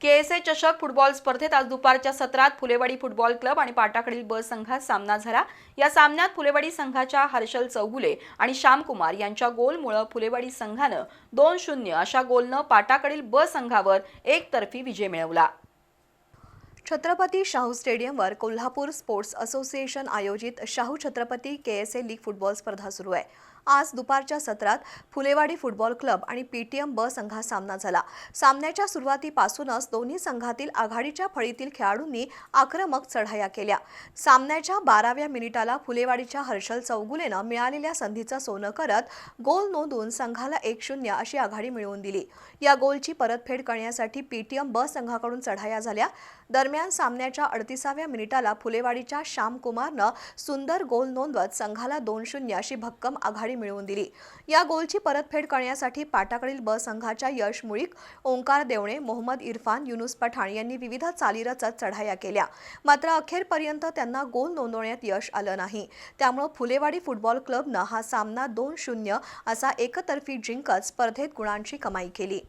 KSA चषक football स्पर्धेत आज दुपारच्या सत्रात फुलेवाडी फुटबॉल क्लब आणि पाटाकडील ब संघात सामना झाला. या सामन्यात फुलेवाडी संघाच्या हर्षल चौगुले आणि श्यामकुमार यांच्या गोलमुळं फुलेवाडी संघानं दोन शून्य अशा गोलनं पाटाकडील ब संघावर एकतर्फी विजय मिळवला. छत्रपती शाहू स्टेडियमवर कोल्हापूर स्पोर्ट्स असोसिएशन आयोजित Shahu Chhatrapati KSA league football स्पर्धा सुरू आहे. आज दुपारच्या सत्रात फुलेवाडी फुटबॉल क्लब आणि पीटीएम ब संघात सामना झाला. सामन्याच्या सुरुवातीपासूनच दोन्ही संघातील आघाडीच्या फळीतील खेळाडूंनी आक्रमक चढाया केल्या. सामन्याच्या बाराव्या मिनिटाला फुलेवाडीच्या हर्षल चौगुलेनं मिळालेल्या संधीचं सोनं करत गोल नोंदवून संघाला एक शून्य अशी आघाडी मिळवून दिली. या गोलची परतफेड करण्यासाठी पीटीएम ब संघाकडून चढाया झाल्या. दरम्यान सामन्याच्या अडतीसाव्या मिनिटाला फुलेवाडीच्या श्यामकुमारनं सुंदर गोल नोंदवत संघाला दोन शून्य अशी भक्कम आघाडी मिळवून दिली. या गोलची परतफेड करण्यासाठी पाटाकडील ब संघाच्या यश मुळीक ओंकार देवणे मोहम्मद इरफान युनुस पठाण यांनी विविध चाली रचत चढाया केल्या. मात्र अखेरपर्यंत त्यांना गोल नोंदवण्यात यश आलं नाही. त्यामुळं फुलेवाडी फुटबॉल क्लबनं हा सामना दोन शून्य असा एकतर्फी जिंकत स्पर्धेत गुणांची कमाई केली.